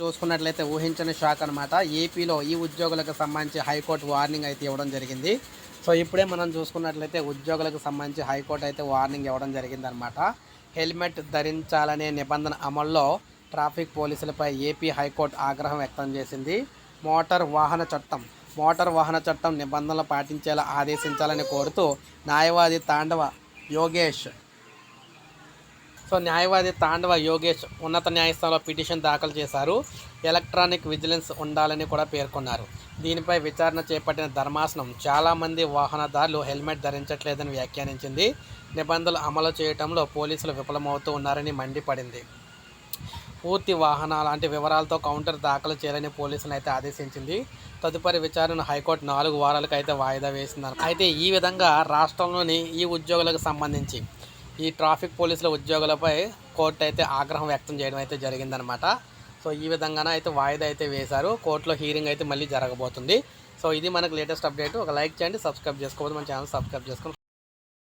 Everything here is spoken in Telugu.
చూసుకున్నట్లయితే ఊహించని షాక్ అనమాట ఏపీలో ఈ ఉద్యోగులకు సంబంధించి హైకోర్టు వార్నింగ్ అయితే ఇవ్వడం జరిగింది. సో ఇప్పుడే మనం చూసుకున్నట్లయితే ఉద్యోగులకు సంబంధించి హైకోర్టు అయితే వార్నింగ్ ఇవ్వడం జరిగింది అనమాట హెల్మెట్ ధరించాలనే నిబంధన అమల్లో ట్రాఫిక్ పోలీసులపై ఏపీ హైకోర్టు ఆగ్రహం వ్యక్తం చేసింది. మోటార్ వాహన చట్టం మోటార్ వాహన చట్టం నిబంధనలు పాటించేలా ఆదేశించాలని కోరుతూ న్యాయవాది తాండవ యోగేష్ సో న్యాయవాది తాండవ యోగేష్ ఉన్నత న్యాయస్థానంలో పిటిషన్ దాఖలు చేశారు. ఎలక్ట్రానిక్ విజిలెన్స్ ఉండాలని కూడా పేర్కొన్నారు. దీనిపై విచారణ చేపట్టిన ధర్మాసనం చాలామంది వాహనదారులు హెల్మెట్ ధరించట్లేదని వ్యాఖ్యానించింది. నిబంధనలు అమలు చేయడంలో పోలీసులు విఫలమవుతూ ఉన్నారని మండిపడింది. పూర్తి వాహనాల అంటే వివరాలతో కౌంటర్ దాఖలు చేయాలని పోలీసులను అయితే ఆదేశించింది. తదుపరి విచారణ హైకోర్టు నాలుగు వారాలకు అయితే వాయిదా వేసింది అయితే ఈ విధంగా రాష్ట్రంలోని ఈ ఉద్యోగులకు సంబంధించి ఈ ట్రాఫిక్ పోలీసుల ఉద్యోగులపై కోర్టు అయితే ఆగ్రహం వ్యక్తం చేయడం అయితే జరిగిందనమాట సో ఈ విధంగానే అయితే వాయిదా అయితే వేశారు. కోర్టులో హీరింగ్ అయితే మళ్ళీ జరగబోతుంది. సో ఇది మనకు లేటెస్ట్ అప్డేట్ ఒక లైక్ చేయండి సబ్స్క్రైబ్ చేసుకోవద్దు. మన ఛానల్ సబ్స్క్రైబ్ చేసుకోండి.